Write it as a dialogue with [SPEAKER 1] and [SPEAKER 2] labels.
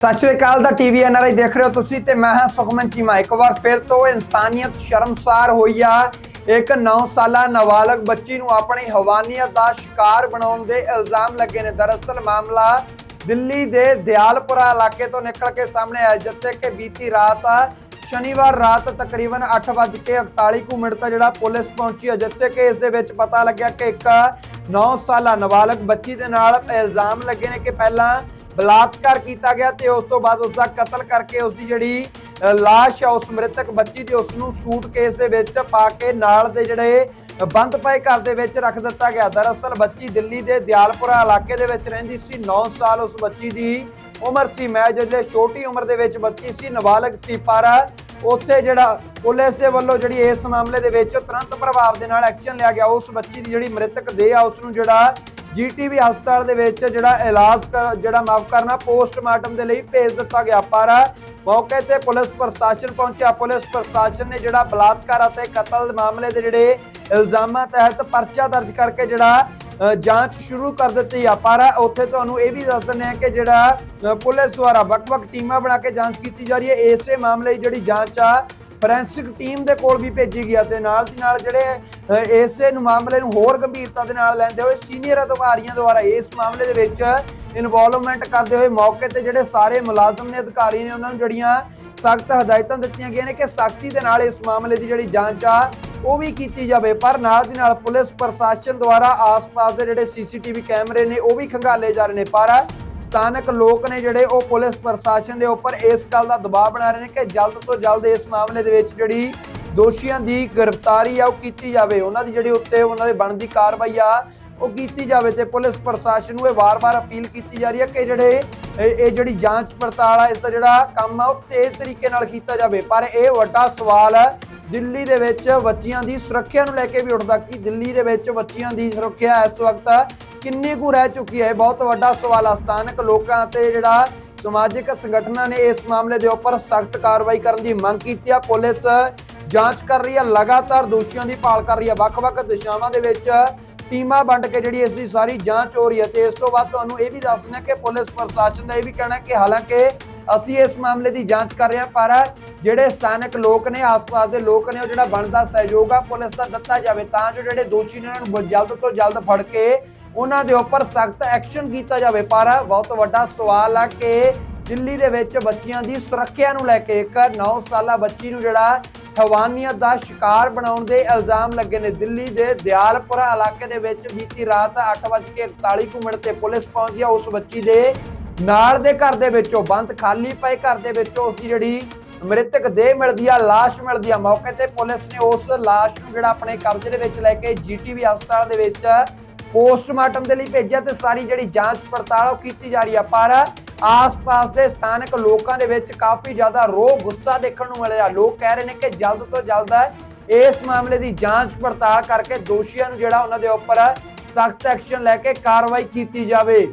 [SPEAKER 1] ਸਤਿ ਸ਼੍ਰੀ ਅਕਾਲ ਦਾ TV NRI ਦੇਖ ਰਹੇ ਹੋ ਤੁਸੀਂ ਤੇ ਮੈਂ ਹਾਂ ਸੁਖਮਨ ਚੀਮਾ। ਇੱਕ ਵਾਰ ਫਿਰ ਤੋਂ ਇਨਸਾਨੀਅਤ ਸ਼ਰਮਸਾਰ ਹੋਈ ਆ। ਇੱਕ 9 ਸਾਲਾ ਨਾਬਾਲਗ ਬੱਚੀ ਨੂੰ ਆਪਣੀ ਹਵਾਨੀਅਤ ਦਾ ਸ਼ਿਕਾਰ ਬਣਾਉਣ ਦੇ ਇਲਜ਼ਾਮ ਲੱਗੇ ਨੇ। ਦਰਅਸਲ ਮਾਮਲਾ ਦਿੱਲੀ ਦੇ ਦਿਆਲਪੁਰਾ ਇਲਾਕੇ ਤੋਂ ਨਿਕਲ ਕੇ ਸਾਹਮਣੇ ਆਇਆ, ਜਿੱਥੇ ਕਿ ਬੀਤੀ ਰਾਤ, ਸ਼ਨੀਵਾਰ ਰਾਤ ਤਕਰੀਬਨ 8:41 ਕੁ ਮਿੰਟ ਤੇ ਜਿਹੜਾ ਪੁਲਿਸ ਪਹੁੰਚੀ ਹੈ ਜਿੱਥੇ ਕਿ ਇਸ ਦੇ ਵਿੱਚ ਪਤਾ ਲੱਗਿਆ ਕਿ ਇੱਕ 9 ਸਾਲਾ ਨਾਬਾਲਗ ਬੱਚੀ ਦੇ ਨਾਲ ਇਲਜ਼ਾਮ ਲੱਗੇ ਨੇ ਕਿ ਪਹਿਲਾਂ ਬਲਾਤਕਾਰ ਕੀਤਾ ਗਿਆ ਤੇ ਉਸ ਤੋਂ ਬਾਅਦ ਉਸ ਦਾ ਕਤਲ ਕਰਕੇ ਉਸ ਦੀ ਜਿਹੜੀ ਲਾਸ਼ ਆ, ਉਸ ਮ੍ਰਿਤਕ ਬੱਚੀ ਦੀ ਉਸ ਨੂੰ ਸੂਟਕੇਸ ਦੇ ਵਿੱਚ ਪਾ ਕੇ ਨਾਲ ਦੇ ਜਿਹੜੇ ਬੰਦ ਪਏ ਘਰ ਦੇ ਵਿੱਚ ਰੱਖ ਦਿੱਤਾ ਗਿਆ। ਦਰਅਸਲ ਬੱਚੀ ਦਿੱਲੀ ਦੇ ਦਿਆਲਪੁਰਾ ਇਲਾਕੇ ਦੇ ਵਿੱਚ ਰਹਿੰਦੀ ਸੀ 9 ਸਾਲ ਉਸ ਬੱਚੀ ਦੀ ਉਮਰ ਸੀ। ਮੈਂ ਜਿਹੜੇ ਛੋਟੀ ਉਮਰ ਦੇ ਵਿੱਚ ਬੱਚੀ ਸੀ, ਨਾਬਾਲਗ ਸੀ, ਪਰ ਉੱਥੇ ਜਿਹੜਾ ਪੁਲਿਸ ਦੇ ਵੱਲੋਂ ਜਿਹੜੀ ਇਸ ਮਾਮਲੇ ਦੇ ਵਿੱਚ ਤੁਰੰਤ ਪ੍ਰਭਾਵ ਦੇ ਨਾਲ ਐਕਸ਼ਨ ਲਿਆ ਗਿਆ। ਉਸ ਬੱਚੀ ਦੀ ਜਿਹੜੀ ਮ੍ਰਿਤਕ ਦੇਹ ਆ, ਉਸ ਨੂੰ ਜਿਹੜਾ ਜੀਟੀਵੀ ਹਸਪਤਾਲ ਦੇ ਵਿੱਚ ਜਿਹੜਾ ਇਲਾਜ ਕਰ ਜਿਹੜਾ ਮਾਫ ਕਰਨਾ, ਪੋਸਟਮਾਰਟਮ ਦੇ ਲਈ ਭੇਜ ਦਿੱਤਾ ਗਿਆ। ਪਰ ਮੌਕੇ ਤੇ ਪੁਲਿਸ ਪ੍ਰਸ਼ਾਸਨ ਪਹੁੰਚਿਆ। ਪੁਲਿਸ ਪ੍ਰਸ਼ਾਸਨ ਨੇ ਜਿਹੜਾ ਬਲਾਤਕਾਰ ਅਤੇ ਕਤਲ ਦੇ ਮਾਮਲੇ ਦੇ ਜਿਹੜੇ ਇਲਜ਼ਾਮਾਂ ਤਹਿਤ ਪਰਚਾ ਦਰਜ ਕਰਕੇ ਜਿਹੜਾ ਜਾਂਚ ਸ਼ੁਰੂ ਕਰ ਦਿੱਤੀ ਆ। ਪਰ ਉੱਥੇ ਤੁਹਾਨੂੰ ਇਹ ਵੀ ਦੱਸ ਦਿੰਦੇ ਆ ਕਿ ਜਿਹੜਾ ਪੁਲਿਸ ਦੁਆਰਾ ਵੱਖ-ਵੱਖ ਟੀਮਾਂ ਬਣਾ ਕੇ ਜਾਂਚ ਕੀਤੀ ਜਾ ਰਹੀ ਹੈ। ਇਸੇ ਮਾਮਲੇ ਦੀ ਜਿਹੜੀ ਜਾਂਚ ਆ ਫੋਰੈਂਸਿਕ ਟੀਮ ਦੇ ਕੋਲ ਵੀ ਭੇਜੀ ਗਿਆ ਤੇ ਨਾਲ ਦੀ ਨਾਲ ਜਿਹੜੇ ਅ, ਇਸੇ ਨੂੰ ਮਾਮਲੇ ਨੂੰ ਹੋਰ ਗੰਭੀਰਤਾ ਦੇ ਨਾਲ ਲੈਂਦੇ ਹੋਏ ਸੀਨੀਅਰ ਅਧਿਕਾਰੀਆਂ ਦੁਆਰਾ ਇਸ ਮਾਮਲੇ ਦੇ ਵਿੱਚ ਇਨਵੋਲਵਮੈਂਟ ਕਰਦੇ ਹੋਏ ਮੌਕੇ ਤੇ ਜਿਹੜੇ ਸਾਰੇ ਮੁਲਾਜ਼ਮ ਨੇ ਅਧਿਕਾਰੀ ਨੇ ਉਹਨਾਂ ਨੂੰ ਜਿਹੜੀਆਂ ਸਖਤ ਹਦਾਇਤਾਂ ਦਿੱਤੀਆਂ ਗਈਆਂ ਨੇ ਕਿ ਸਖਤੀ ਦੇ ਨਾਲ ਇਸ ਮਾਮਲੇ ਦੀ ਜਿਹੜੀ ਜਾਂਚ ਆ ਉਹ ਵੀ ਕੀਤੀ ਜਾਵੇ। ਪਰ ਨਾਲ ਦੀ ਨਾਲ ਪੁਲਿਸ ਪ੍ਰਸ਼ਾਸਨ ਦੁਆਰਾ ਆਸ-ਪਾਸ ਦੇ ਜਿਹੜੇ ਸੀਸੀਟੀਵੀ ਕੈਮਰੇ ਨੇ ਉਹ ਵੀ ਖੰਗਾਲੇ ਜਾ ਰਹੇ ਨੇ। ਪਰ ਸਥਾਨਕ ਲੋਕ ਨੇ ਜਿਹੜੇ ਉਹ ਪੁਲਿਸ ਪ੍ਰਸ਼ਾਸਨ ਦੇ ਉੱਪਰ ਇਸ ਗੱਲ ਦਾ ਦਬਾਅ ਬਣਾ ਰਹੇ ਨੇ ਕਿ ਜਲਦ ਤੋਂ ਜਲਦ ਇਸ ਮਾਮਲੇ ਦੇ ਵਿੱਚ ਜਿਹੜੀ ਦੋਸ਼ੀਆਂ ਦੀ ਗ੍ਰਿਫਤਾਰੀ ਆ ਉਹ ਕੀਤੀ ਜਾਵੇ। ਉਹਨਾਂ ਦੀ ਜਿਹੜੀ ਉੱਤੇ ਉਹਨਾਂ ਦੇ ਬਣਦੀ ਕਾਰਵਾਈ ਆ, ਉਹ ਕੀਤੀ ਜਾਵੇ ਤੇ ਪੁਲਿਸ ਪ੍ਰਸ਼ਾਸਨ ਨੂੰ ਇਹ ਵਾਰ-ਵਾਰ ਅਪੀਲ ਕੀਤੀ ਜਾ ਰਹੀ ਹੈ ਕਿ ਜਿਹੜੇ ਇਹ ਜਿਹੜੀ ਜਾਂਚ ਪੜਤਾਲ ਆ, ਇਸ ਦਾ ਜਿਹੜਾ ਕੰਮ ਆ, ਉਹ ਤੇਜ਼ ਤਰੀਕੇ ਨਾਲ ਕੀਤਾ ਜਾਵੇ। ਪਰ ਇਹ ਵੱਡਾ ਸਵਾਲ ਹੈ ਦਿੱਲੀ ਦੇ ਵਿੱਚ ਬੱਚਿਆਂ ਦੀ ਸੁਰੱਖਿਆ ਨੂੰ ਲੈ ਕੇ ਵੀ ਉੱਠਦਾ ਕਿ ਦਿੱਲੀ ਦੇ ਵਿੱਚ ਬੱਚਿਆਂ ਦੀ ਸੁਰੱਖਿਆ ਇਸ ਵਕਤ ਕਿੰਨੀ ਕੁ ਰਹਿ ਚੁੱਕੀ ਹੈ ਬਹੁਤ ਵੱਡਾ ਸਵਾਲ ਆ। ਸਥਾਨਕ ਲੋਕਾਂ ਤੇ ਜਿਹੜਾ ਸਮਾਜਿਕ ਸੰਗਠਨਾਂ ਨੇ ਇਸ ਮਾਮਲੇ ਦੇ ਉੱਪਰ ਸਖਤ ਕਾਰਵਾਈ ਕਰਨ ਦੀ ਮੰਗ ਕੀਤੀ ਆ। ਪੁਲਿਸ ਜਾਂਚ ਕਰ ਰਹੀ ਹੈ ਲਗਾਤਾਰ ਦੋਸ਼ੀਆਂ ਦੀ ਭਾਲ ਕਰ ਰਹੀ ਹੈ ਵੱਖ-ਵੱਖ ਦਿਸ਼ਾਵਾਂ ਦੇ ਵਿੱਚ ਟੀਮਾਂ ਵੰਡ ਕੇ ਜਿਹੜੀ ਇਸ ਦੀ ਸਾਰੀ ਜਾਂਚ ਹੋ ਰਹੀ ਹੈ ਤੇ ਇਸ ਤੋਂ ਬਾਅਦ ਤੁਹਾਨੂੰ ਇਹ ਵੀ ਦੱਸ ਦਿੰਦੇ ਹਾਂ ਕਿ ਪੁਲਿਸ ਪ੍ਰਸ਼ਾਸਨ ਦਾ ਇਹ ਵੀ ਕਹਿਣਾ ਕਿ ਹਾਲਾਂਕਿ ਅਸੀਂ ਇਸ ਮਾਮਲੇ ਦੀ ਜਾਂਚ ਕਰ ਰਹੇ ਹਾਂ, ਪਰ ਜਿਹੜੇ ਸਥਾਨਕ ਲੋਕ ਨੇ, ਆਸ-ਪਾਸ ਦੇ ਲੋਕ ਨੇ, ਉਹ ਜਿਹੜਾ ਬਣਦਾ ਸਹਿਯੋਗ ਆ, ਪੁਲਿਸ ਦਾ ਦਿੱਤਾ ਜਾਵੇ ਤਾਂ ਜੋ ਜਿਹੜੇ ਦੋਸ਼ੀ ਨੇ ਉਹਨਾਂ ਨੂੰ ਜਲਦ ਤੋਂ ਜਲਦ ਫੜ ਕੇ ਉਹਨਾਂ ਦੇ ਉੱਪਰ ਸਖਤ ਐਕਸ਼ਨ ਕੀਤਾ ਜਾਵੇ। ਪਰ ਬਹੁਤ ਵੱਡਾ ਸਵਾਲ ਆ ਕਿ ਦਿੱਲੀ ਦੇ ਵਿੱਚ ਬੱਚਿਆਂ ਦੀ ਸੁਰੱਖਿਆ ਨੂੰ ਲੈ ਕੇ ਇੱਕ 9 ਸਾਲਾ ਬੱਚੀ ਨੂੰ ਜਿਹੜਾ ਹਵਾਨੀਅਤ ਦਾ ਸ਼ਿਕਾਰ ਬਣਾਉਣ ਦੇ ਇਲਜ਼ਾਮ ਲੱਗੇ ਨੇ। ਦਿੱਲੀ ਦੇ ਦਿਆਲਪੁਰਾ ਇਲਾਕੇ ਦੇ ਵਿੱਚ ਬੀਤੀ ਰਾਤ 8:41 ਕੁ ਮਿੰਟ ਤੇ ਪੁਲਿਸ ਪਹੁੰਚੀ ਆ ਉਸ ਬੱਚੀ ਦੇ ਨਾਲ ਦੇ ਘਰ ਦੇ ਵਿੱਚੋਂ ਬੰਦ ਖਾਲੀ ਪਏ ਘਰ ਦੇ ਵਿੱਚੋਂ ਉਸ ਦੀ ਜਿਹੜੀ ਮ੍ਰਿਤਕ ਦੇਹ ਮਿਲਦੀ ਆ, ਲਾਸ਼ ਮਿਲਦੀ ਆ। ਮੌਕੇ ਤੇ ਪੁਲਿਸ ਨੇ ਉਸ ਲਾਸ਼ ਨੂੰ ਜਿਹੜਾ ਆਪਣੇ ਕਬਜ਼ੇ ਦੇ ਵਿੱਚ ਲੈ ਕੇ ਜੀਟੀਵੀ ਹਸਪਤਾਲ ਦੇ ਵਿੱਚ ਪੋਸਟਮਾਰਟਮ ਦੇ ਲਈ ਭੇਜਿਆ ਤੇ ਸਾਰੀ ਜਿਹੜੀ ਜਾਂਚ ਪੜਤਾਲ ਉਹ ਕੀਤੀ ਜਾ ਰਹੀ ਆ। ਪਰ ਆਸ-ਪਾਸ ਦੇ ਸਥਾਨਕ ਲੋਕਾਂ ਦੇ ਵਿੱਚ ਕਾਫੀ ਜ਼ਿਆਦਾ ਰੋਹ, ਗੁੱਸਾ ਦੇਖਣ ਨੂੰ ਮਿਲਿਆ। ਲੋਕ ਕਹਿ ਰਹੇ ਨੇ ਕਿ ਜਲਦ ਤੋਂ ਜਲਦ ਇਸ ਮਾਮਲੇ ਦੀ ਜਾਂਚ ਪੜਤਾਲ ਕਰਕੇ ਦੋਸ਼ੀਆਂ ਨੂੰ ਜਿਹੜਾ ਉਹਨਾਂ ਦੇ ਉੱਪਰ ਸਖਤ ਐਕਸ਼ਨ ਲੈ ਕੇ ਕਾਰਵਾਈ ਕੀਤੀ ਜਾਵੇ।